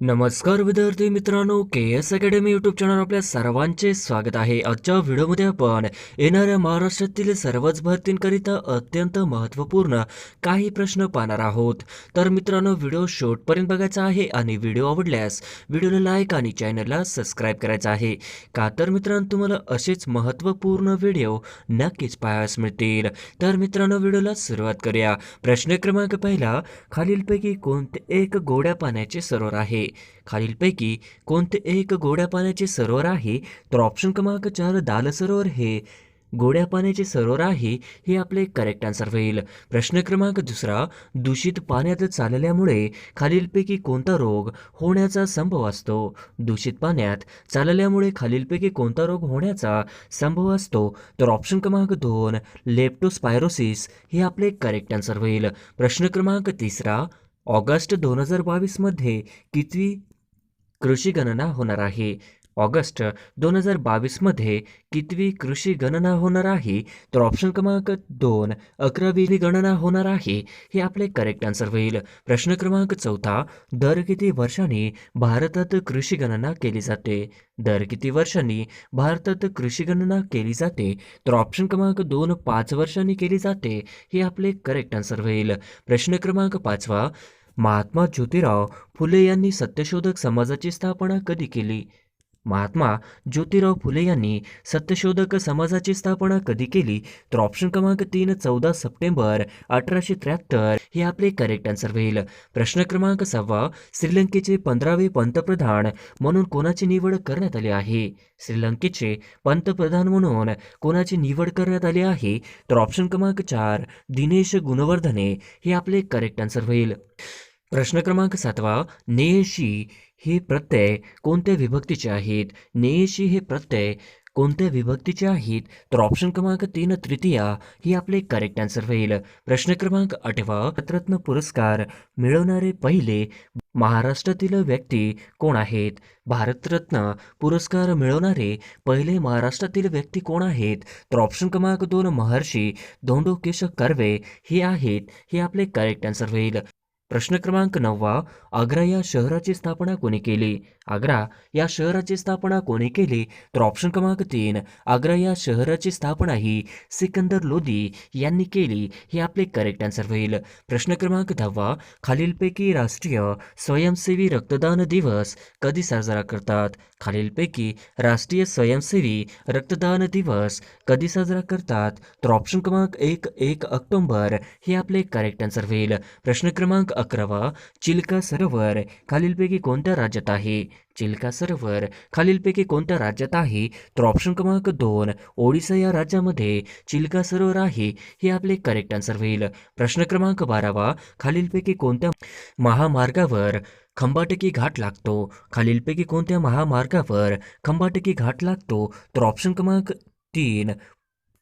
नमस्कार विद्यार्थी मित्रांनो K S academy YouTube channel आपल्या सर्वांचे स्वागत आहे. आजच्या व्हिडिओमध्ये आपण येणाऱ्या महाराष्ट्रातील सर्वच भरतींकरिता अत्यंत महत्त्वपूर्ण काही प्रश्न पाहणार आहोत. तर मित्रांनो व्हिडिओ शेवटपर्यंत बघायचा आहे आणि व्हिडिओ आवडल्यास व्हिडिओला लाईक आणि चॅनलला सबस्क्राईब करायचा आहे. का तर मित्रांनो तुम्हाला असेच महत्त्वपूर्ण व्हिडिओ नक्कीच पाहायला मिळतील. तर मित्रांनो व्हिडिओला सुरुवात करूया. प्रश्न क्रमांक पहिला खालीलपैकी कोणते एक गोड्या पाण्याचे सरोवर आहे? खालीलपैकी कोणते एक गोड्या पाण्याचे सरोवर आहे? तर ऑप्शन क्रमांक चार दाल सरोवर हे गोड्या पाण्याचे सरोवर आहे हे आपले करेक्ट आन्सर होईल. प्रश्न क्रमांक दुसरा दूषित पाण्यात चालल्यामुळे खालीलपैकी कोणता रोग होण्याचा संभव असतो? दूषित पाण्यात चालल्यामुळे खालीलपैकी कोणता रोग होण्याचा संभव असतो? तर ऑप्शन क्रमांक दोन लेप्टोस्पायरोसिस हे आपले करेक्ट आन्सर होईल. प्रश्न क्रमांक तिसरा ऑगस्ट दोन हजार बावीसमध्ये कितवी कृषी गणना होणार आहे? ऑगस्ट दोन हजार बावीसमध्ये कितवी कृषी गणना होणार आहे? तर ऑप्शन क्रमांक दोन अकरावी गणना होणार आहे हे आपले करेक्ट आन्सर होईल. प्रश्न क्रमांक चौथा दर किती वर्षांनी भारतात कृषी गणना केली जाते? दर किती वर्षांनी भारतात कृषी गणना केली जाते? तर ऑप्शन क्रमांक दोन पाच वर्षांनी केली जाते हे आपले करेक्ट आन्सर होईल. प्रश्न क्रमांक पाचवा महात्मा ज्योतिराव फुले यांनी सत्यशोधक समाजाची स्थापना कधी केली? महात्मा ज्योतिराव फुले यांनी सत्यशोधक समाजाची स्थापना कधी केली? तर ऑप्शन क्रमांक तीन चौदा सप्टेंबर अठराशे त्र्याहत्तर हे आपले करेक्ट आन्सर होईल. प्रश्न क्रमांक सहावा श्रीलंकेचे पंधरावे पंतप्रधान म्हणून कोणाची निवड करण्यात आली आहे? श्रीलंकेचे पंतप्रधान म्हणून कोणाची निवड करण्यात आली आहे? तर ऑप्शन क्रमांक चार दिनेश गुणवर्धने हे आपले करेक्ट आन्सर होईल. प्रश्न क्रमांक सातवा नेयशी हे प्रत्यय कोणत्या विभक्तीचे आहेत? नेयशी हे प्रत्यय कोणत्या विभक्तीचे आहेत? तर ऑप्शन क्रमांक तीन तृतीया ही आपले करेक्ट आन्सर होईल. प्रश्न क्रमांक आठवा रत्न पुरस्कार मिळवणारे पहिले महाराष्ट्रातील व्यक्ती कोण आहेत? भारतरत्न पुरस्कार मिळवणारे पहिले महाराष्ट्रातील व्यक्ती कोण आहेत? तर ऑप्शन क्रमांक दोन महर्षी धोंडो केश कर्वे हे आहेत हे आपले करेक्ट आन्सर होईल. प्रश्न क्रमांक नववा आग्रा या शहराची स्थापना कोणी केली? आग्रा या शहराची स्थापना कोणी केली? तर ऑप्शन क्रमांक तीन आग्रा या शहराची स्थापना ही सिकंदर लोधी यांनी केली हे आपले करेक्ट आन्सर होईल. प्रश्न क्रमांक दहावा खालीलपैकी राष्ट्रीय स्वयंसेवी रक्तदान दिवस कधी साजरा करतात? खालीलपैकी राष्ट्रीय स्वयंसेवी रक्तदान दिवस कधी साजरा करतात? तर ऑप्शन क्रमांक एक एक ऑक्टोंबर हे आपले करेक्ट आन्सर होईल. प्रश्न क्रमांक अकरावा चिल्का सरोवर खालीलपैकी कोणत्या राज्यात आहे? चिल्का सरोवर खालीलपैकी कोणत्या राज्यात आहे? तर ऑप्शन क्रमांक दोन ओडिसा या राज्यामध्ये चिल्का सरोवर आहे हे आपले करेक्ट आन्सर होईल. प्रश्न क्रमांक बारावा खालीलपैकी कोणत्या महामार्गावर खंबाटकी घाट लागतो? खालीलपैकी कोणत्या महामार्गावर खंबाटकी घाट लागतो? तर ऑप्शन क्रमांक तीन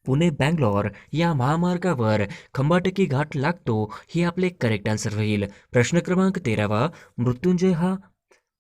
पुणे बँगलोर या महामार्गावर खंबाटकी घाट लागतो हे आपले करेक्ट आन्सर होईल. प्रश्न क्रमांक तेरावा मृत्युंजय हा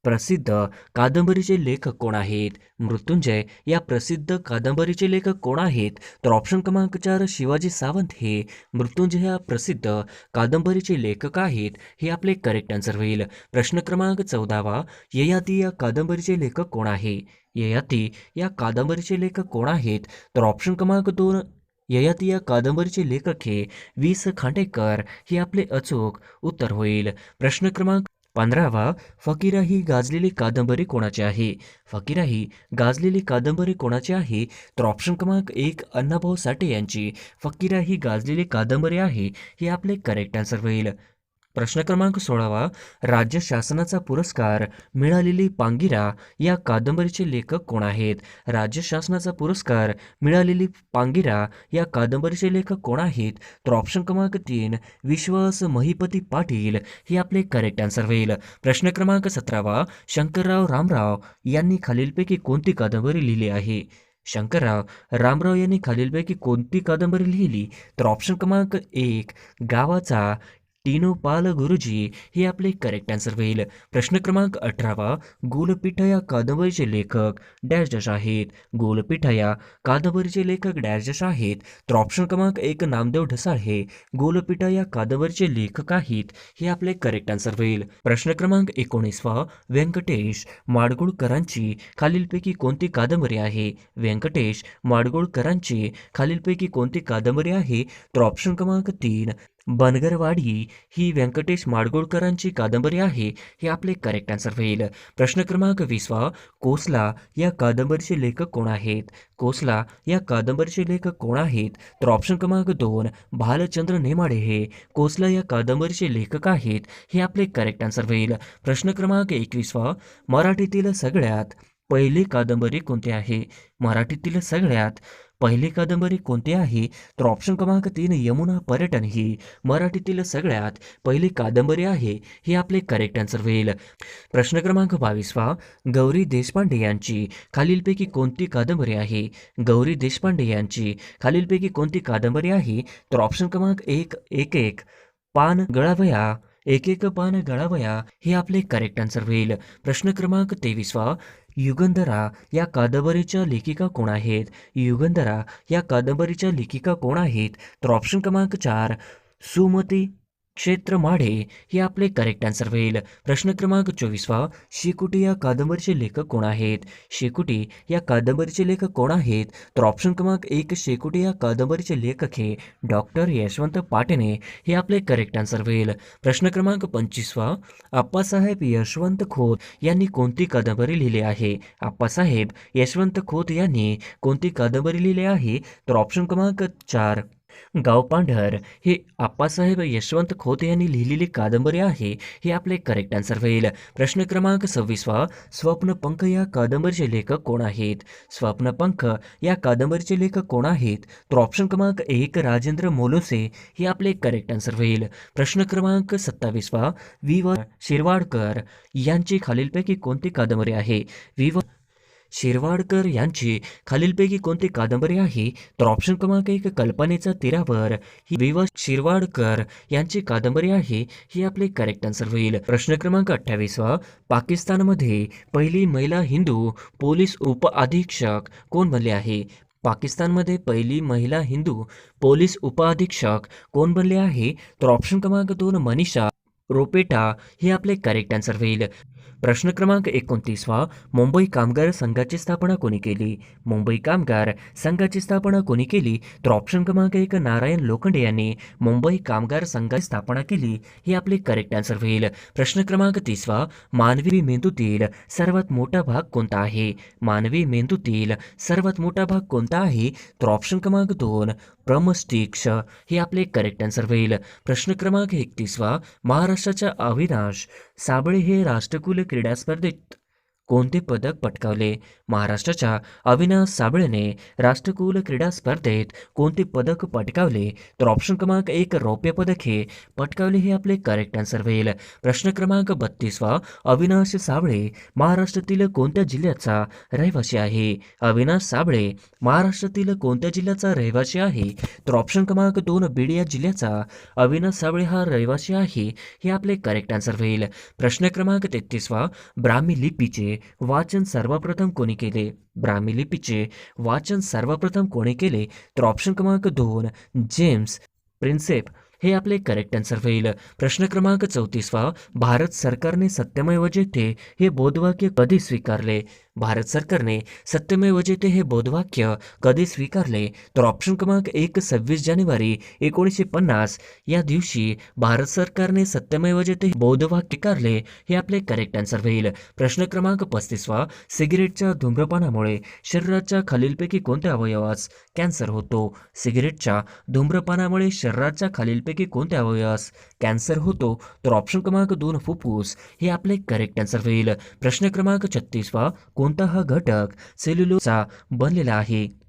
प्रसिद्ध कादंबरीचे लेखक कोण आहेत? मृत्युंजय या प्रसिद्ध कादंबरीचे लेखक कोण आहेत? तर ऑप्शन क्रमांक चार शिवाजी सावंत हे. मृत्युंजय या प्रसिद्ध कादंबरीचे लेखक आहेत हे आपले करेक्ट आन्सर होईल. प्रश्न क्रमांक चौदावा ययाती या कादंबरीचे लेखक कोण आहे? ययाती या कादंबरीचे लेखक कोण आहेत? तर ऑप्शन क्रमांक दोन ययाती या कादंबरीचे लेखक हे. वी स खांडेकर हे आपले अचूक उत्तर होईल. प्रश्न क्रमांक पंधरावा फकीरा ही गाजलेली कादंबरी कोणाची आहे? फकीरा ही गाजलेली कादंबरी कोणाची आहे? तर ऑप्शन क्रमांक एक अण्णाभाऊ साठे यांची. फकीरा ही गाजलेली कादंबरी आहे हे आपले करेक्ट आन्सर होईल. प्रश्न क्रमांक सोळावा राज्य शासनाचा पुरस्कार मिळालेली पांगिरा या कादंबरीचे लेखक कोण आहेत? राज्य शासनाचा पुरस्कार मिळालेली पांगिरा या कादंबरीचे लेखक कोण आहेत? तर ऑप्शन क्रमांक तीन विश्वास महिपती पाटील हे आपले करेक्ट आन्सर होईल. प्रश्न क्रमांक सतरावा शंकरराव रामराव यांनी खालीलपैकी कोणती कादंबरी लिहिली आहे? शंकरराव रामराव यांनी खालीलपैकी कोणती कादंबरी लिहिली? तर ऑप्शन क्रमांक एक गावाचा टीनो पाल गुरुजी हे आपले करेक्ट आन्सर होईल. प्रश्न क्रमांक अठरावा गोलपीठ या कादंबरीचे लेखक डॅश डॅश आहेत. गोलपीठ या कादंबरीचे लेखक डॅश डॅश आहेत. तर ऑप्शन क्रमांक एक नामदेव ढसाळ हे. गोलपीठ या कादंबरीचे लेखक आहेत हे आपले करेक्ट आन्सर होईल. प्रश्न क्रमांक एकोणीसवा व्यंकटेश माडगुळकरांची खालीलपैकी कोणती कादंबरी आहे? व्यंकटेश माडगुळकरांची खालीलपैकी कोणती कादंबरी आहे? तर ऑप्शन क्रमांक तीन बनगरवाडी ही व्यंकटेश माडगुळकरांची कादंबरी आहे हे आपले करेक्ट आन्सर होईल. प्रश्न क्रमांक वीसवा कोसला या कादंबरीचे लेखक कोण आहेत? कोसला या कादंबरीचे लेखक कोण आहेत? तर ऑप्शन क्रमांक दोन भालचंद्र नेमाडे हे. कोसला या कादंबरीचे लेखक आहेत हे आपले करेक्ट आन्सर होईल. प्रश्न क्रमांक एकवीसवा मराठीतील सगळ्यात पहिली कादंबरी कोणती आहे? मराठीतील सगळ्यात पहिली कादंबरी कोणती आहे? तर ऑप्शन क्रमांक तीन यमुना पर्यटन ही मराठीतील सगळ्यात पहिली कादंबरी आहे. हे आपले करेक्ट आन्सर होईल. प्रश्न क्रमांक बावीसवा गौरी देशपांडे यांची खालीलपैकी कोणती कादंबरी आहे? गौरी देशपांडे यांची खालीलपैकी कोणती कादंबरी आहे? तर ऑप्शन क्रमांक एक एक एक पान गळावया एक एक पान गळावया हे आपले करेक्ट आन्सर होईल. प्रश्न क्रमांक तेवीसवा युगंधरा या कादंबरीच्या लेखिका कोण आहेत? युगंधरा या कादंबरीच्या लेखिका कोण आहेत? तर ऑप्शन क्रमांक चार सुमती क्षेत्र माढे हे आपले करेक्ट आन्सर होईल. प्रश्न क्रमांक चोवीसवा शेकुटी या कादंबरीचे लेखक कोण आहेत? शेकुटी या कादंबरीचे लेखक कोण आहेत? तर ऑप्शन क्रमांक एक शेकुटी या कादंबरीचे लेखक हे डॉक्टर यशवंत पाटणे हे आपले करेक्ट आन्सर होईल. प्रश्न क्रमांक पंचवीसवा आप्पासाहेब यशवंत खोत यांनी कोणती कादंबरी लिहिली आहे? आप्पासाहेब यशवंत खोत यांनी कोणती कादंबरी लिहिली आहे? तर ऑप्शन क्रमांक चार गावपांढर हे आप्पासाहेब यशवंत खोत यांनी लिहिलेली कादंबरी आहे हे आपले करेक्ट आन्सर होईल. प्रश्न क्रमांक सव्वीसवा स्वप्नपंख या कादंबरीचे लेखक कोण आहेत? स्वप्नपंख या कादंबरीचे लेखक कोण आहेत? तर ऑप्शन क्रमांक एक राजेंद्र मोलोसे हे आपले करेक्ट आन्सर होईल. प्रश्न क्रमांक सत्तावीसवा वि व शिरवाडकर यांची खालीलपैकी कोणती कादंबरी आहे? वि व शिरवाडकर यांची खालीलपैकी कोणती कादंबरी आहे? तर ऑप्शन क्रमांक एक कल्पनेचा तीरावर ही विवा शिरवाडकर यांची कादंबरी आहे ही आपले करेक्ट आन्सर होईल. प्रश्न क्रमांक अठ्ठावीसवा पाकिस्तानमध्ये पहिली महिला हिंदू पोलीस उप अधीक्षक कोण बनले आहे? पाकिस्तानमध्ये पहिली महिला हिंदू पोलीस उपअधीक्षक कोण बनले आहे? तर ऑप्शन क्रमांक दोन मनीषा रोपेटा हे आपले करेक्ट आन्सर होईल. प्रश्न क्रमांक एकोणतीसवा मुंबई कामगार संघाची स्थापना कोणी केली? मुंबई कामगार संघाची स्थापना कोणी केली? तर ऑप्शन क्रमांक एक नारायण लोखंडे यांनी मुंबई कामगार संघाची स्थापना केली हे आपले करेक्ट आन्सर होईल. प्रश्न क्रमांक तीसवा मानवी मेंदूतील सर्वात मोठा भाग कोणता आहे? मानवी मेंदूतील सर्वात मोठा भाग कोणता आहे? तर ऑप्शन क्रमांक दोन प्रमस्टिक्ष हे आपले करेक्ट आन्सर होईल. प्रश्न क्रमांक एकतीसवा महाराष्ट्राच्या अविनाश साबळे हे राष्ट्रकुल क्रीडा स्पर्धेत कोणते पदक पटकावले? महाराष्ट्राच्या अविनाश साबळेने राष्ट्रकुल क्रीडा स्पर्धेत कोणते पदक पटकावले? तर ऑप्शन क्रमांक एक रौप्य पदक हे पटकावले हे आपले करेक्ट आन्सर होईल. प्रश्न क्रमांक बत्तीसवा अविनाश साबळे महाराष्ट्रातील कोणत्या जिल्ह्याचा रहिवासी आहे? अविनाश साबळे महाराष्ट्रातील कोणत्या जिल्ह्याचा रहिवासी आहे? तर ऑप्शन क्रमांक दोन बीड या जिल्ह्याचा अविनाश साबळे हा रहिवासी आहे हे आपले करेक्ट आन्सर होईल. प्रश्न क्रमांक तेहतीसवा ब्राह्मी लिपीचे वाचन सर्वप्रथम कोणी केले? ब्राह्मी लिपीचे वाचन सर्वप्रथम कोणी केले? तर ऑप्शन क्रमांक दोन जेम्स प्रिन्सेप. हे आपले करेक्ट आन्सर होईल. प्रश्न क्रमांक चौतीसवा भारत सरकारने सत्यमेव जयते हे बोधवाक्य कधी स्वीकारले? भारत सरकारने सत्यमेव जयते हे बोधवाक्य कधी स्वीकारले? तर ऑप्शन क्रमांक एक सव्वीस जानेवारी एकोणीसशे पन्नास. या दिवशी भारत सरकारने सत्यमेव जयते हे बोधवाक्य स्वीकारले हे आपले करेक्ट आन्सर होईल. प्रश्न क्रमांक पस्तीसवा सिगरेटच्या धूम्रपानामुळे शरीराच्या खालीलपैकी कोणत्या अवयवास कॅन्सर होतो. सिगरेटच्या धूम्रपानामुळे शरीराच्या खालीलपैकी कोणत्या अवयवास कॅन्सर होतो? तर ऑप्शन क्रमांक दोन फुफ्फुस. हे आपले करेक्ट आन्सर होईल. प्रश्न क्रमांक छत्तीसवा कोणता हा घटक सेल्युलोजचा बनलेला आहे.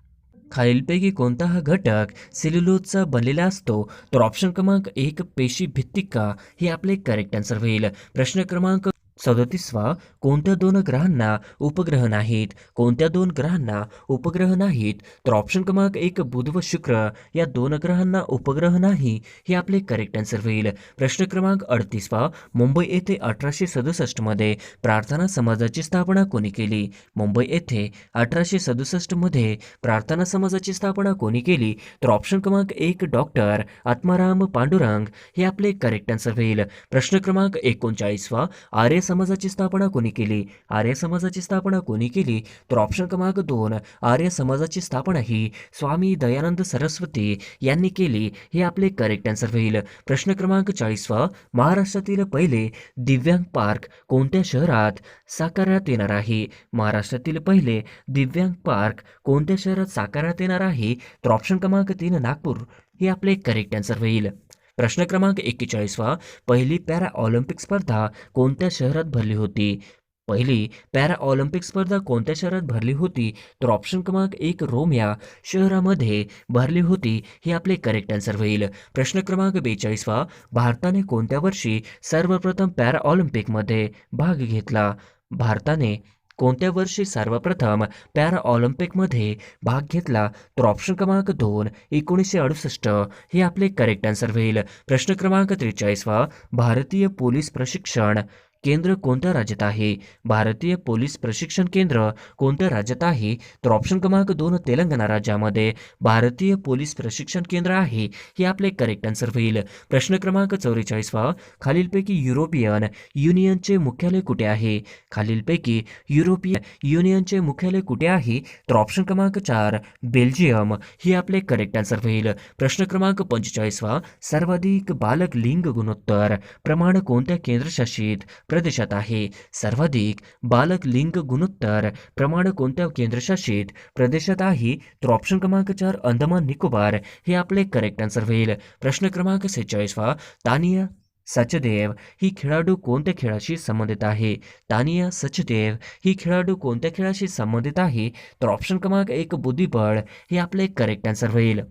खालीलपैकी कोणता हा घटक सेल्युलोजचा बनलेला असतो. तर ऑप्शन क्रमांक एक पेशी भित्तिका. हे आपले करेक्ट आन्सर होईल. प्रश्न क्रमांक सदतीसवा कोणत्या दोन ग्रहांना उपग्रह नाहीत? कोणत्या दोन ग्रहांना उपग्रह नाहीत? तर ऑप्शन क्रमांक एक बुध व शुक्र. या दोन ग्रहांना उपग्रह नाही हे आपले करेक्ट आन्सर होईल. प्रश्न क्रमांक अडतीसवा मुंबई येथे अठराशे सदुसष्टमध्ये प्रार्थना समाजाची स्थापना कोणी केली? मुंबई येथे अठराशे सदुसष्टमध्ये प्रार्थना समाजाची स्थापना कोणी केली? तर ऑप्शन क्रमांक एक डॉक्टर आत्माराम पांडुरंग हे आपले करेक्ट आन्सर होईल. प्रश्न क्रमांक एकोणचाळीसवा आर्य समाजाची स्थापना कोणी केली? आर्य समाजाची स्थापना कोणी केली? तर ऑप्शन क्रमांक दोन आर्य समाजाची स्थापना ही स्वामी दयानंद सरस्वती यांनी केली. हे आपले करेक्ट आन्सर होईल. प्रश्न क्रमांक चाळीसवा महाराष्ट्रातील पहिले दिव्यांग पार्क कोणत्या शहरात साकारण्यात येणार आहे? महाराष्ट्रातील पहिले दिव्यांग पार्क कोणत्या शहरात साकारण्यात येणार आहे? तर ऑप्शन क्रमांक तीन नागपूर. हे आपले करेक्ट आन्सर होईल. प्रश्न क्रमांक एक्केचाळीसवा पहिली पॅरा ऑलिम्पिक स्पर्धा कोणत्या शहरात भरली होती? पहिली पॅरा ऑलिम्पिक स्पर्धा कोणत्या शहरात भरली होती? तर ऑप्शन क्रमांक एक रोम या शहरामध्ये भरली होती हे आपले करेक्ट आन्सर होईल. प्रश्न क्रमांक बेचाळीसवा भारताने कोणत्या वर्षी सर्वप्रथम पॅरा ऑलिम्पिकमध्ये भाग घेतला? भारताने कोणत्या वर्षी सर्वप्रथम पॅरा ऑलिम्पिकमध्ये भाग घेतला? तर ऑप्शन क्रमांक दोन एकोणीसशे अडुसष्ट. हे आपले करेक्ट आन्सर होईल. प्रश्न क्रमांक त्रेचाळीसवा भारतीय पोलीस प्रशिक्षण. केंद्र कोणत्या राज्यात आहे? भारतीय पोलीस प्रशिक्षण केंद्र कोणत्या राज्यात आहे? तर ऑप्शन क्रमांक दोन तेलंगणा राज्यामध्ये भारतीय पोलीस प्रशिक्षण केंद्र आहे हे आपले करेक्ट आन्सर होईल. प्रश्न क्रमांक चौवेचाळीसवा खालीलपैकी युरोपियन युनियनचे मुख्यालय कुठे आहे? खालीलपैकी युरोपियन युनियनचे मुख्यालय कुठे आहे? तर ऑप्शन क्रमांक चार बेल्जियम हे आपले करेक्ट आन्सर होईल. प्रश्न क्रमांक पंचेचाळीसवा सर्वाधिक बालक लिंग गुणोत्तर प्रमाण कोणत्या केंद्रशासित प्रदेशात आहे. सर्वाधिक बालक लिंग गुणोत्तर प्रमाण कोणत्या केंद्रशासित प्रदेशात आहे? तर ऑप्शन क्रमांक चार अंदमान निकोबार. हे आपले करेक्ट आन्सर होईल. प्रश्न क्रमांक सेहेचाळीसवा तानिया सचदेव ही खेळाडू कोणत्या खेळाशी संबंधित आहे? तानिया सचदेव ही खेळाडू कोणत्या खेळाशी संबंधित आहे? तर ऑप्शन क्रमांक एक बुद्धिबळ हे आपले करेक्ट आन्सर होईल.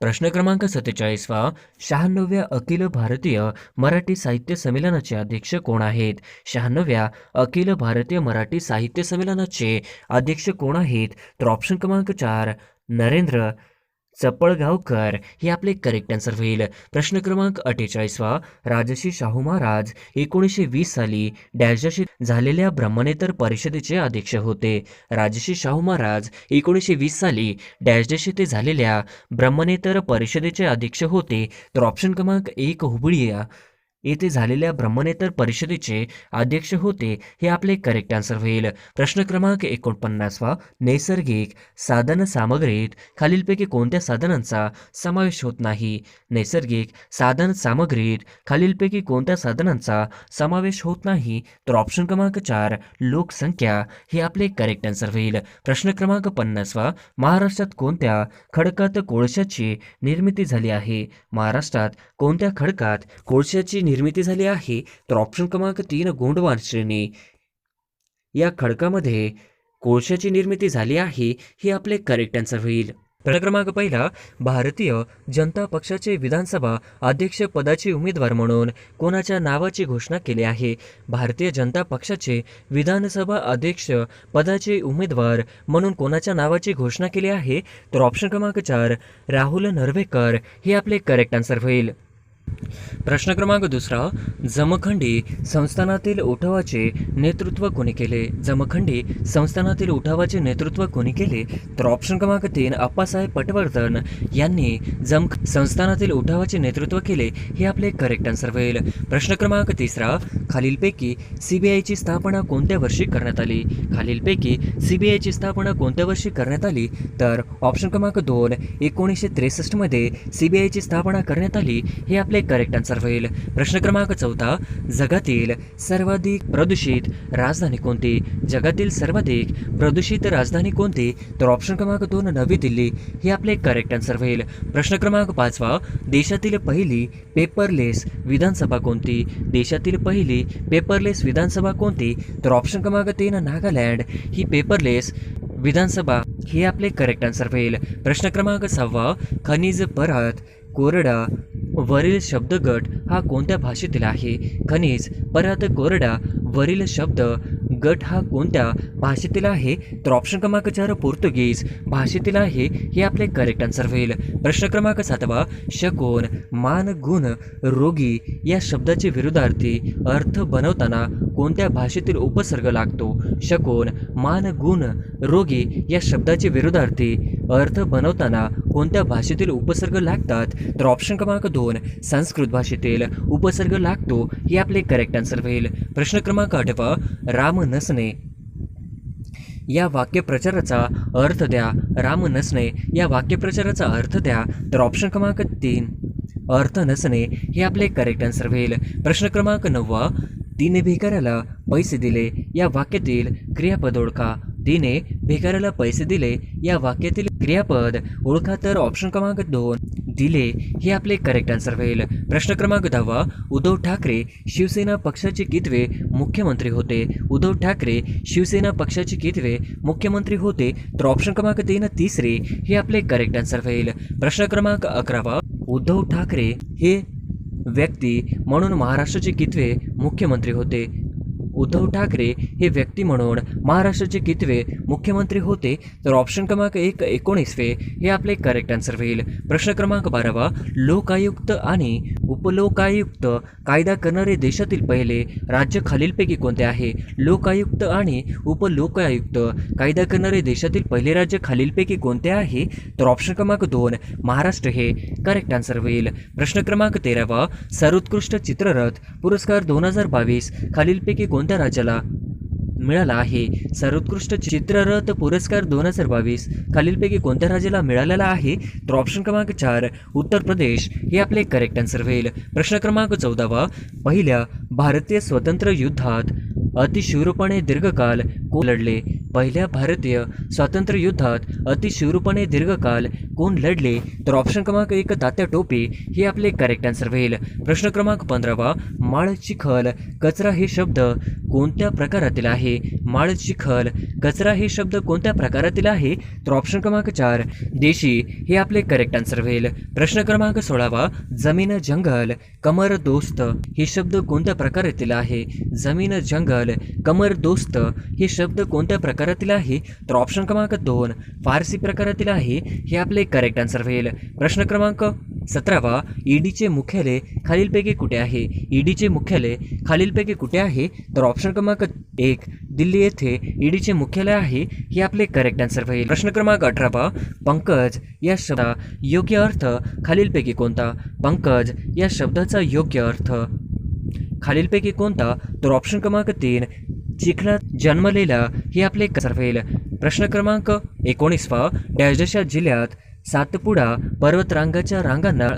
प्रश्न क्रमांक सत्तेचाळीसवा. शहाण्णव्या अखिल भारतीय मराठी साहित्य संमेलनाचे अध्यक्ष कोण आहेत? शहाण्णव्या अखिल भारतीय मराठी साहित्य संमेलनाचे अध्यक्ष कोण आहेत? तर ऑप्शन क्रमांक चार नरेंद्र चपळगावकर हे आपले करेक्ट आन्सर होईल. प्रश्न क्रमांक अठ्ठेचाळीसवा राजश्री शाहू महाराज एकोणीसशे वीस साली डॅशशी झालेल्या ब्रह्मनेतर परिषदेचे अध्यक्ष होते. राजश्री शाहू महाराज एकोणीसशे वीस साली डॅश येथे झालेल्या ब्रह्मनेतर परिषदेचे अध्यक्ष होते. तर ऑप्शन क्रमांक एक हुबळी येथे झालेल्या ब्रह्मनेतर परिषदेचे अध्यक्ष होते हे आपले करेक्ट आन्सर होईल. प्रश्न क्रमांक एकोणपन्नासवा नैसर्गिक साधन सामग्रीत खालीलपैकी कोणत्या साधनांचा समावेश होत नाही? नैसर्गिक साधन सामग्रीत खालीलपैकी कोणत्या साधनांचा समावेश होत नाही? तर ऑप्शन क्रमांक चार लोकसंख्या हे आपले करेक्ट आन्सर होईल. प्रश्न क्रमांक पन्नासवा महाराष्ट्रात कोणत्या खडकात कोळशाची निर्मिती झाली आहे? महाराष्ट्रात कोणत्या खडकात कोळशाची निर्मिती झाली आहे तर ऑप्शन क्रमांक तीन गोंडवान श्रेणी. या खडकामध्ये कोळशाची निर्मिती झाली आहे हे आपले करेक्ट आन्सर होईल. प्रश्न क्रमांक पहिला भारतीय जनता पक्षाचे विधानसभा अध्यक्ष पदाचे उमेदवार म्हणून कोणाच्या नावाची घोषणा केली आहे? भारतीय जनता पक्षाचे विधानसभा अध्यक्ष पदाचे उमेदवार म्हणून कोणाच्या नावाची घोषणा केली आहे? तर ऑप्शन क्रमांक चार राहुल नर्वेकर हे आपले करेक्ट आन्सर होईल. प्रश्न क्रमांक दुसरा जमखंडी संस्थानातील उठावाचे नेतृत्व कोणी केले? जमखंडी संस्थानातील उठावाचे नेतृत्व कोणी केले? तर ऑप्शन क्रमांक तीन अप्पासाहेब पटवर्धन यांनी जम संस्थानातील उठावाचे नेतृत्व केले हे आपले करेक्ट आन्सर होईल. प्रश्न क्रमांक तिसरा खालीलपैकी सीबीआयची स्थापना कोणत्या वर्षी करण्यात आली? खालीलपैकी सीबीआयची स्थापना कोणत्या वर्षी करण्यात आली? तर ऑप्शन क्रमांक दोन एकोणीसशे त्रेसष्टमध्ये सीबीआयची स्थापना करण्यात आली हे आपले करेक्ट आन्सर होईल. प्रश्न क्रमांक चौथा जगातील सर्वाधिक प्रदूषित राजधानी कोणती? जगातील सर्वाधिक प्रदूषित राजधानी कोणती? तर ऑप्शन क्रमांक दोन नवी दिल्ली. हे आपले करेक्ट आन्सर होईल. प्रश्न क्रमांक पाचवा देशातील पहिली पेपरलेस विधानसभा कोणती? देशातील पहिली पेपरलेस विधानसभा कोणती? तर ऑप्शन क्रमांक तीन नागालँड. ही पेपरलेस विधानसभा हे आपले करेक्ट आन्सर होईल. प्रश्न क्रमांक सहावा खनिज परत कोरडा वरील शब्दगट हा कोणत्या भाषेतील आहे? खनिज परत कोरडा वरील शब्द गट हा कोणत्या भाषेतील आहे? तर ऑप्शन क्रमांक चार पोर्तुगीज भाषेतील आहे हे आपले करेक्ट आन्सर होईल. प्रश्न क्रमांक सातवा शकोन मान गुण रोगी या शब्दाचे विरुद्धार्थी अर्थ बनवताना कोणत्या भाषेतील उपसर्ग लागतो? शकोन मान गुण रोगी या शब्दाचे विरुद्धार्थी अर्थ बनवताना कोणत्या भाषेतील उपसर्ग लागतात? तर ऑप्शन क्रमांक दोन संस्कृत भाषेतील उपसर्ग लागतो हे आपले करेक्ट आन्सर होईल. प्रश्न क्रमांक आठवा राम नसणे. या वाक्यप्रचाराचा अर्थ द्या राम नसणे. या वाक्यप्रचाराचा अर्थ द्या तर ऑप्शन क्रमांक तीन अर्थ नसणे हे आपले करेक्ट आन्सर होईल. प्रश्न क्रमांक नववा तिने भिकाऱ्याला पैसे दिले. या वाक्यातील क्रियापद ओळखा तिने भिकाऱ्याला पैसे दिले. या वाक्यातील क्रियापद ओळखा तर ऑप्शन क्रमांक दोन. दिले हे आपले करेक्ट आन्सर होईल. प्रश्न क्रमांक दहावा. उद्धव ठाकरे शिवसेना पक्षाचे कितवे मुख्यमंत्री होते? उद्धव ठाकरे शिवसेना पक्षाचे कितवे मुख्यमंत्री होते? तर ऑप्शन क्रमांक तीन तिसरे हे आपले करेक्ट आन्सर होईल. प्रश्न क्रमांक अकरावा. उद्धव ठाकरे हे व्यक्ती म्हणून महाराष्ट्राचे कितवे मुख्यमंत्री होते? उद्धव ठाकरे हे व्यक्ती म्हणून महाराष्ट्राचे कितवे मुख्यमंत्री होते? तर ऑप्शन क्रमांक एक एकोणीसवे हे आपले करेक्ट आन्सर होईल. प्रश्न क्रमांक बारावा लोकायुक्त आणि उपलोकायुक्त कायदा करणारे देशातील पहिले राज्य खालीलपैकी कोणते आहे? लोकायुक्त आणि उपलोकायुक्त कायदा करणारे देशातील पहिले राज्य खालीलपैकी कोणते आहे? तर ऑप्शन क्रमांक दोन महाराष्ट्र हे करेक्ट आन्सर होईल. प्रश्न क्रमांक तेरावा सर्वोत्कृष्ट चित्ररथ पुरस्कार दोन हजार बावीस खालीलपैकी कोण कोणत्या राज्याला मिळाला आहे. सर्वोत्कृष्ट चित्ररथ पुरस्कार दोन हजार बावीस खालीलपैकी कोणत्या राज्याला मिळालेला आहे. तर ऑप्शन क्रमांक चार उत्तर प्रदेश. हे आपले करेक्ट आन्सर होईल. प्रश्न क्रमांक चौदावा पहिल्या भारतीय स्वतंत्र युद्धात अतिशूरपणे दीर्घकाल कोण लढले? पहिल्या भारतीय स्वातंत्र्य युद्धात अतिशूरपणे दीर्घकाल कोण लढले? तर ऑप्शन क्रमांक एक तात्या टोपे हे आपले करेक्ट आन्सर होईल. प्रश्न क्रमांक पंधरावा माळ चिखल कचरा हे शब्द कोणत्या प्रकारातील आहे? माळ चिखल कचरा हे शब्द कोणत्या प्रकारातील आहे? तर ऑप्शन क्रमांक चार देशी हे आपले करेक्ट आन्सर होईल. प्रश्न क्रमांक सोळावा जमीन जंगल कमर दोस्त हे शब्द कोणत्या प्रकारातील आहे? जमीन जंगल कमर दोस्त हे शब्द कोणत्या प्रकारातील आहे? तर ऑप्शन क्रमांक दोन फारसी प्रकारातील आहे. हे आपले करेक्ट आन्सर होईल. प्रश्न क्रमांक सतरावा ईडीचे मुख्यालय खालीलपैकी कुठे आहे? ईडीचे मुख्यालय खालीलपैकी कुठे आहे? तर ऑप्शन क्रमांक एक दिल्ली येथे ईडीचे मुख्यालय आहे. हे आपले करेक्ट आन्सर होईल. प्रश्न क्रमांक अठरावा पंकज या शब्दा योग्य अर्थ खालीलपैकी कोणता? पंकज या शब्दाचा योग्य अर्थ खालीलपैकी कोणता? तर ऑप्शन क्रमांक तीन चिखलात जन्मलेला हे आपले कसर होईल प्रश्न क्रमांक एकोणीसवा डॅशडशा जिल्ह्यात सातपुडा पर्वतरांगाच्या रांगांना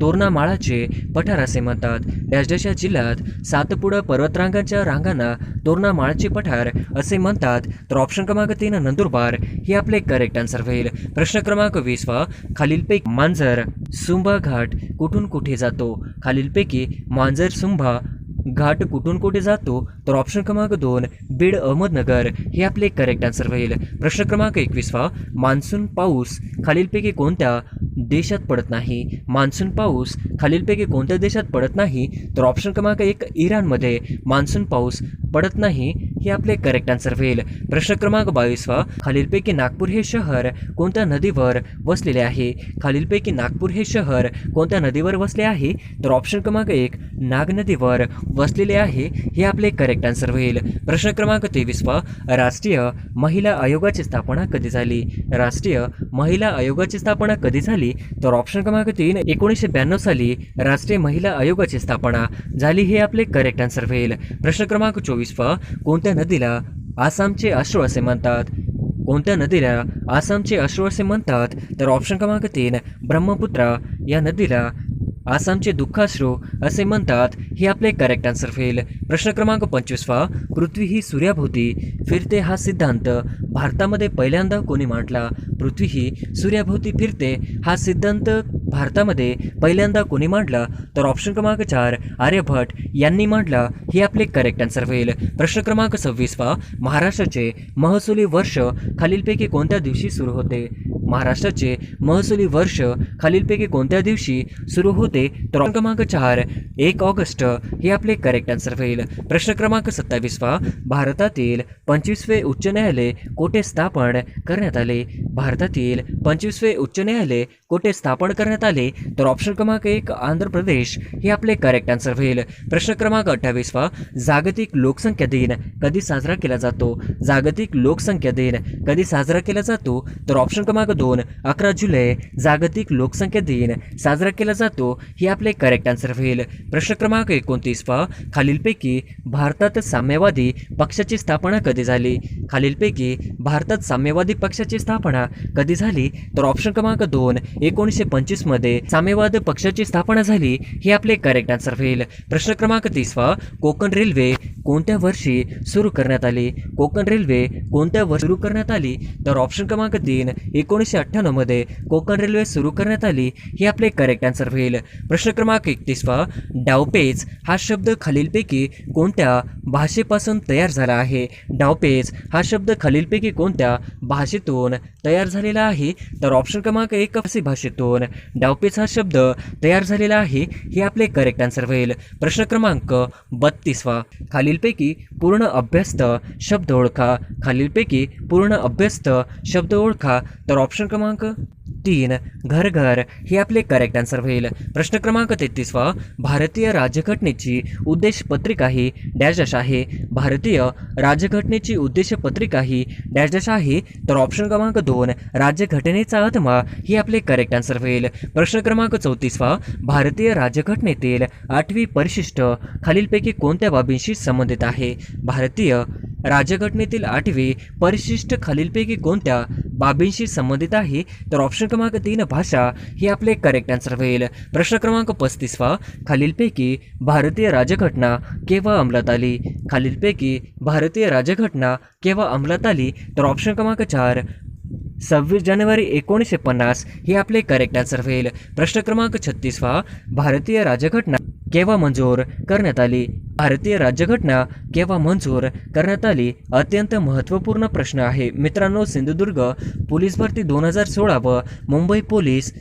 तोरणामाळाचे पठार असे म्हणतात. डॅशडशा जिल्ह्यात सातपुडा पर्वतरांगाच्या रांगांना तोरणामाळाचे पठार असे म्हणतात. तर ऑप्शन क्रमांक तीन नंदुरबार हे आपले करेक्ट आन्सर होईल. प्रश्न क्रमांक वीसवा खालीलपैकी मांजर सुंभा घाट कुठून कुठे जातो? खालीलपैकी मांजर सुंभा घाट कुठून कुठे जातो तर ऑप्शन क्रमांक दोन बीड अहमदनगर. हे आपले करेक्ट आन्सर होईल. प्रश्न क्रमांक एकवीसवा मान्सून पाऊस खालीलपैकी कोणत्या? देशात पडत नाही. मान्सून पाऊस खालीलपैकी कोणत्या देशात पडत नाही? तर ऑप्शन क्रमांक एक इराणमध्ये मान्सून पाऊस पडत नाही हे आपले करेक्ट आन्सर होईल. प्रश्न क्रमांक बावीसवा खालीलपैकी नागपूर हे शहर कोणत्या नदीवर वसलेले आहे? खालीलपैकी नागपूर हे शहर कोणत्या नदीवर वसले आहे? तर ऑप्शन क्रमांक एक नाग नदीवर वसलेले आहे हे आपले करेक्ट आन्सर होईल. प्रश्न क्रमांक तेवीसवा राष्ट्रीय महिला आयोगाची स्थापना कधी झाली? राष्ट्रीय महिला आयोगाची स्थापना कधी झाली? तर ऑप्शन क्रमांक तीन एकोणीसशे ब्याण्णव साली राष्ट्रीय महिला आयोगाची स्थापना झाली हे आपले करेक्ट आन्सर होईल. प्रश्न क्रमांक चोवीसवा कोणत्या नदीला आसामचे अश्रू असे म्हणतात? कोणत्या नदीला आसामचे अश्रू असे म्हणतात? तर ऑप्शन क्रमांक तीन ब्रह्मपुत्रा या नदीला आसामचे दुःखाश्रू असे म्हणतात हे आपले करेक्ट आन्सर फेल प्रश्न क्रमांक पंचवीसवा पृथ्वी ही सूर्याभोवती. फिरते हा सिद्धांत. भारतामध्ये पहिल्यांदा कोणी मांडला? पृथ्वी ही सूर्याभोवती फिरते. हा सिद्धांत भारतामध्ये पहिल्यांदा कोणी मांडला? तर ऑप्शन क्रमांक चार आर्यभट यांनी मांडला. हे आपले करेक्ट आन्सर होईल प्रश्न क्रमांक सव्वीसवा महाराष्ट्राचे महसुली वर्ष खालीलपैकी कोणत्या दिवशी सुरू होते? महाराष्ट्राचे महसुली वर्ष खालीलपैकी कोणत्या दिवशी सुरू होते तर क्रमांक चार एक ऑगस्ट. हे आपले करेक्ट आन्सर होईल. प्रश्न क्रमांक सत्तावीसवा भारतातील पंचवीसवे उच्च न्यायालय कोठे स्थापन करण्यात आले? भारतातील पंचवीसवे उच्च न्यायालय कोठे स्थापन करण्यात आले? तर ऑप्शन क्रमांक एक आंध्र प्रदेश. हे आपले करेक्ट आन्सर होईल. प्रश्न क्रमांक अठ्ठावीसवा जागतिक लोकसंख्या दिन कधी साजरा केला जातो? जागतिक लोकसंख्या दिन कधी साजरा केला जातो? तर ऑप्शन क्रमांक दोन अकरा जुलै जागतिक लोकसंख्या दिन साजरा केला जातो. हे आपले करेक्ट आन्सर होईल. प्रश्न क्रमांक एकोणतीसवा खालीलपैकी भारतात साम्यवादी पक्षाची स्थापना कधी झाली? खालीलपैकी भारतात साम्यवादी पक्षाची स्थापना कधी झाली? तर ऑप्शन क्रमांक दोन एकोणीसशे पंचवीसमध्ये साम्यवाद पक्षाची स्थापना झाली. हे आपले करेक्ट आन्सर होईल. प्रश्न क्रमांक तीसवा कोकण रेल्वे कोणत्या वर्षी सुरू करण्यात आली? कोकण रेल्वे कोणत्या वर्षी सुरू करण्यात आली? तर ऑप्शन क्रमांक तीन एकोणीसशे अठ्ठ्याण्णवमध्ये कोकण रेल्वे सुरू करण्यात आली हे आपले करेक्ट आन्सर होईल. प्रश्न क्रमांक एकतीसवा डावपेच हा शब्द खालीलपैकी कोणत्या भाषेपासून तयार झाला आहे? डावपेच हा शब्द खालीलपैकी कोणत्या भाषेतून तयार झालेला आहे? तर ऑप्शन क्रमांक एक असे भाषेतून डावपेच हा शब्द तयार झालेला आहे हे आपले करेक्ट आन्सर होईल. प्रश्न क्रमांक बत्तीसवा खालीलपैकी पूर्ण अभ्यस्त शब्द ओळखा. खालीलपैकी पूर्ण अभ्यस्त शब्द ओळखा. तर ऑप्शन क्रमांक तीन घर घर हे आपले करेक्ट आन्सर होईल. प्रश्न क्रमांक तेहतीसवा भारतीय राज्यघटनेची उद्देश पत्रिका ही डॅश डॅश आहे. भारतीय राज्यघटनेची उद्देश पत्रिका ही डॅश डॅश आहे. तर ऑप्शन क्रमांक दोन राज्यघटनेचा आत्मा ही आपले करेक्ट आन्सर होईल. प्रश्न क्रमांक चौतीसवा भारतीय राज्यघटनेतील आठवी परिशिष्ट खालीलपैकी कोणत्या बाबींशी संबंधित आहे? भारतीय राज्यघटनेतील आठवी परिशिष्ट खालीलपैकी कोणत्या बाबींशी संबंधित आहे? तर ऑप्शन क्रमांक तीन भाषा. ही आपले करेक्ट आन्सर होईल. प्रश्न क्रमांक पस्तीसवा खालीलपैकी भारतीय राज्यघटना केव्हा अंमलात आली? खालीलपैकी भारतीय राज्यघटना केव्हा अंमलात आली? तर ऑप्शन क्रमांक चार सव्वीस जानेवारी एकोणीसशे पन्नास. हे आपले करेक्ट आन्सर होईल. प्रश्न क्रमांक छत्तीसवा भारतीय राज्यघटना केव्हा मंजूर करण्यात आली? भारतीय राज्यघटना केव्हा मंजूर करण्यात आली? अत्यंत महत्त्वपूर्ण प्रश्न आहे. मित्रांनो सिंधुदुर्ग पोलीस भरती दोन हजार सोळा व मुंबई पोलीस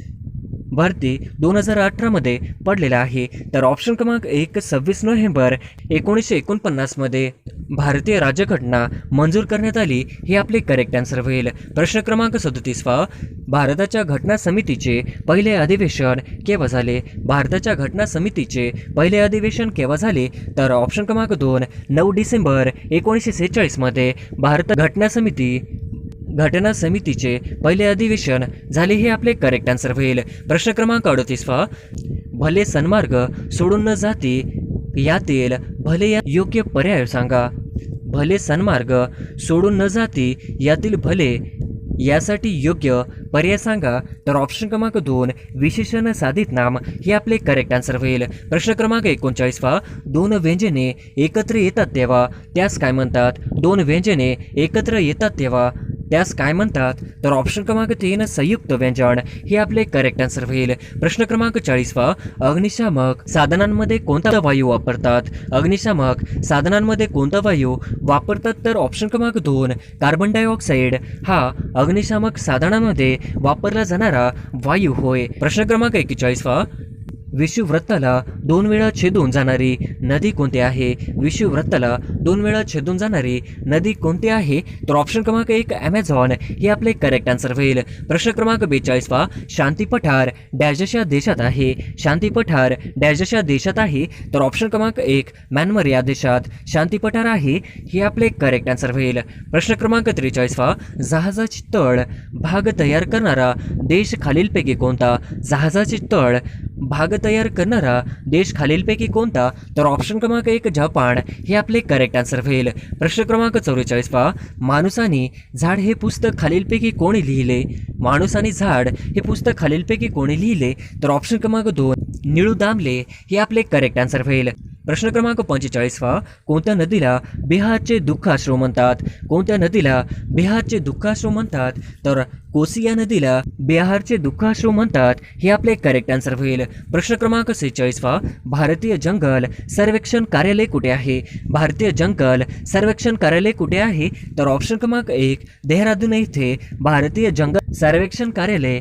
भरती दोन हजार अठरामध्ये पडलेला आहे. तर ऑप्शन क्रमांक एक सव्वीस नोव्हेंबर एकोणीसशे एकोणपन्नासमध्ये भारतीय राज्यघटना मंजूर करण्यात आली. हे आपले करेक्ट आन्सर होईल. प्रश्न क्रमांक सदतीसवा भारताच्या घटना समितीचे पहिले अधिवेशन केव्हा झाले? भारताच्या घटना समितीचे पहिले अधिवेशन केव्हा झाले? तर ऑप्शन क्रमांक दोन नऊ डिसेंबर एकोणीसशे सेहेचाळीसमध्ये भारत घटना समिती घटना समितीचे पहिले अधिवेशन झाले हे आपले करेक्ट आन्सर होईल. प्रश्न क्रमांक अडतीसवा भले सन्मार्ग सोडून न जाती यातील भले या योग्य पर्याय सांगा. भले सन्मार्ग सोडून न जाती यातील भले यासाठी योग्य पर्याय सांगा. तर ऑप्शन क्रमांक दोन विशेषण साधित नाम हे आपले करेक्ट आन्सर होईल. प्रश्न क्रमांक एकोणचाळीसवा दोन व्यंजने एकत्र येतात तेव्हा त्यास काय म्हणतात? दोन व्यंजने एकत्र येतात तेव्हा त्यास काय म्हणतात? तर ऑप्शन क्रमांक तीन संयुक्त व्यंजन. हे आपले करेक्ट आन्सर होईल. प्रश्न क्रमांक चाळीसवा अग्निशामक साधनांमध्ये कोणता वायू वापरतात? अग्निशामक साधनांमध्ये कोणता वायू वापरतात? तर ऑप्शन क्रमांक दोन कार्बन डायऑक्साईड हा अग्निशामक साधनांमध्ये वापरला जाणारा वायू होय. प्रश्न क्रमांक एक्केचाळीसवा विषुवृत्ताला दोन वेळा छेदून जाणारी नदी कोणती आहे? विषुववृत्ताला दोन वेळा छेदून जाणारी नदी कोणती आहे? तर ऑप्शन क्रमांक एक ॲमेझॉन हे आपले करेक्ट आन्सर होईल. प्रश्न क्रमांक बेचाळीसवा शांती पठार डॅशच्या देशात आहे. शांती पठार डॅशच्या देशात आहे. तर ऑप्शन क्रमांक एक म्यानमार या देशात शांती पठार आहे. हे आपले करेक्ट आन्सर होईल. प्रश्न क्रमांक त्रेचाळीसवा जहाजाची तळ भाग तयार करणारा देश खालीलपैकी कोणता? जहाजाचे तळ भाग तयार करणारा देश खालीलपैकी कोणता? तर ऑप्शन क्रमांक एक जपान. हे आपले करेक्ट आन्सर होईल प्रश्न क्रमांक चौवेचाळीस पहा. माणुसाने झाड हे पुस्तक खालीलपैकी कोणी लिहिले? माणूस झाड हे पुस्तक खालीलपैकी कोणी लिहिले? तर ऑप्शन क्रमांक दोन निळू दामले. हे आपले करेक्ट आन्सर होईल प्रश्न क्रमांक पंचेचाळीसवा कोणत्या नदीला बिहारचे दुःखाश्रू म्हणतात? कोणत्या नदीला बिहारचे दुःखाश्रू म्हणतात? तर कोसी या नदीला बिहारचे दुःखाश्रू म्हणतात हे आपले करेक्ट आन्सर होईल. प्रश्न क्रमांक सेहेचाळीसवा भारतीय जंगल सर्वेक्षण कार्यालय कुठे आहे? भारतीय जंगल सर्वेक्षण कार्यालय कुठे आहे? तर ऑप्शन क्रमांक एक देहरादून येथे भारतीय जंगल सर्वेक्षण कार्यालय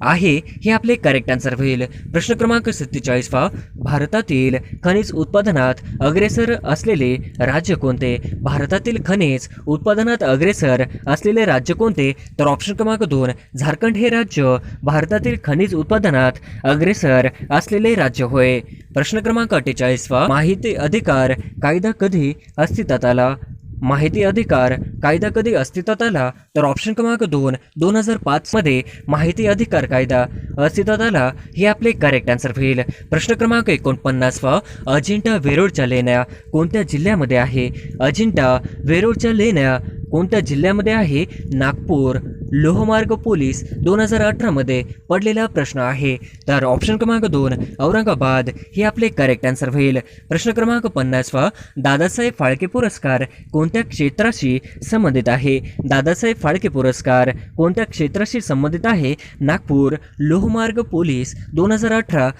आहे हे आपले करेक्ट आन्सर होईल. प्रश्न क्रमांक सत्तेचाळीसवा भारतातील खनिज उत्पादनात अग्रेसर असलेले राज्य कोणते? भारतातील खनिज उत्पादनात अग्रेसर असलेले राज्य कोणते? तर ऑप्शन क्रमांक दोन झारखंड हे राज्य भारतातील खनिज उत्पादनात अग्रेसर असलेले राज्य होय. प्रश्न क्रमांक अठ्ठेचाळीसवा माहिती अधिकार कायदा कधी अस्तित्वात आला? माहिती अधिकार कायदा कधी अस्तित्वात आला तर ऑप्शन क्रमांक दोन दोन हजार पाचमध्ये माहिती अधिकार कायदा अस्तित्वात आला हे आपले करेक्ट आन्सर होईल. प्रश्न क्रमांक एकोणपन्नासवा अजिंठा वेरूळच्या लेण्या कोणत्या जिल्ह्यामध्ये आहे? अजिंठा वेरूळच्या लेण्या कोणत्या जिल्ह्यामध्ये आहे? नागपूर लोहमार्ग पोलीस दोन हजार अठरामध्ये पडलेला प्रश्न आहे. तर ऑप्शन क्रमांक दोन औरंगाबाद. हे आपले करेक्ट आन्सर होईल. प्रश्न क्रमांक पन्नासवा दादासाहेब फाळके पुरस्कार कोणत्या क्षेत्राशी संबंधित आहे? दादासाहेब फाळके पुरस्कार कोणत्या क्षेत्राशी संबंधित आहे? नागपूर लोहमार्ग पोलीस दोन हजार अठरा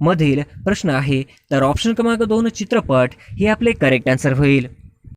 मधील प्रश्न आहे. तर ऑप्शन क्रमांक दोन चित्रपट. हे आपले करेक्ट आन्सर होईल.